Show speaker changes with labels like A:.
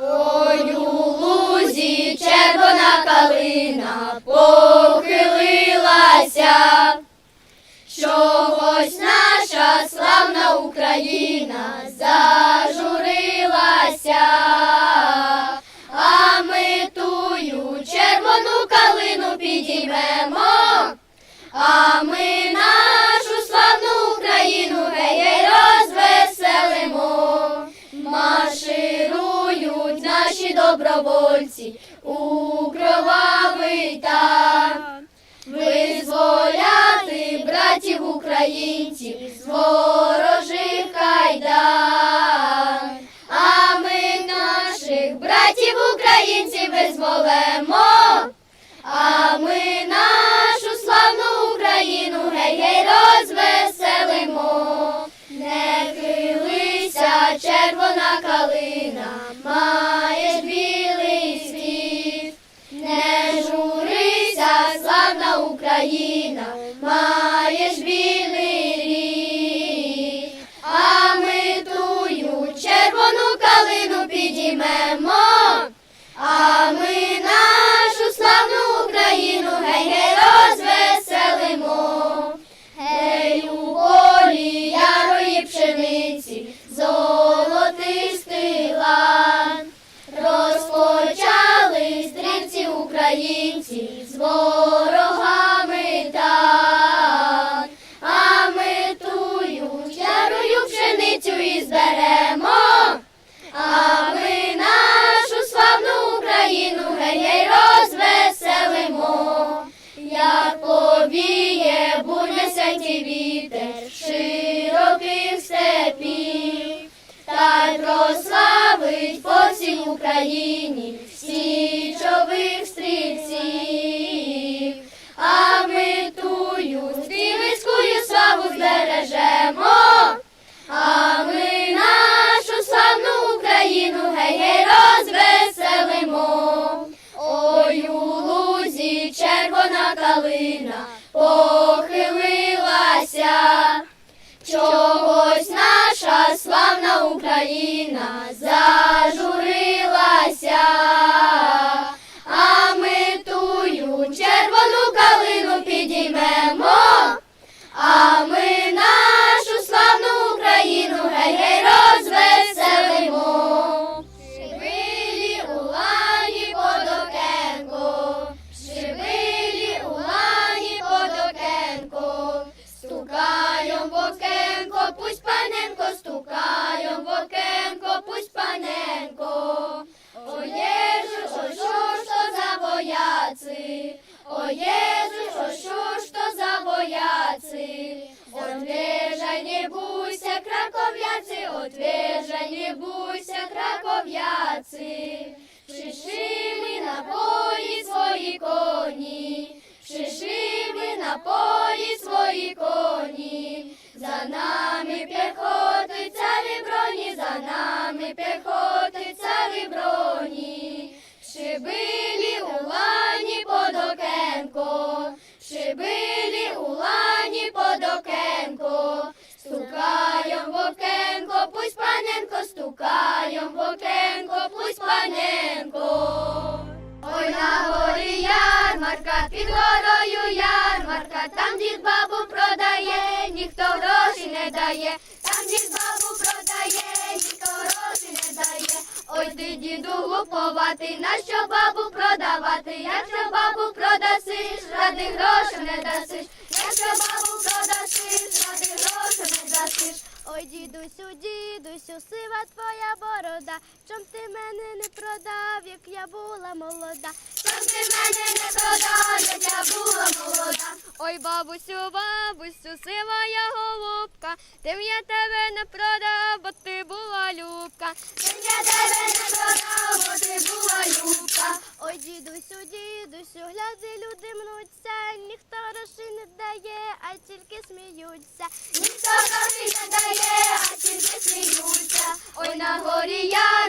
A: Ой, у лузі червона калина похилилася, чогось наша славна Україна зажурилася, а ми тую червону калину підіймемо, а добровольці у кровавий таб. Визволяти братів українців з ворожих кайдан. А ми наших братів українців визволемо, Україна, маєш білий ріг, А ми тую червону калину підіймемо, прославить по всій Україні січових стрільців. Славна Україна зажурилася, бої свої коні. За нами піхоти царі броні, за нами піхоти царі гроші там дід бабу продає, ніхто гроші не дає. Ой, ти діду глуповатий, на що бабу продавати, якщо бабу продасиш, ради грошей не дасиш, якщо бабу продасиш, ради грошей не дасиш.
B: Ой, дідусю, дідусю, сива твоя борода, чом ти мене не продав, як я була молода.
A: Чом ти мене не продав, як я була молода.
B: Ой, бабусю, бабусю, сивая голубка, тим я тебе не продав, бо ти була любка.
A: Тим я тебе не продав, бо ти була любка.
B: Ой, дідусю, дідусю, гляди, люди мнуться, ніхто грошей не дає, а тільки сміються.
A: Ніхто грошей не дає, а тільки сміються. Ой, на горі я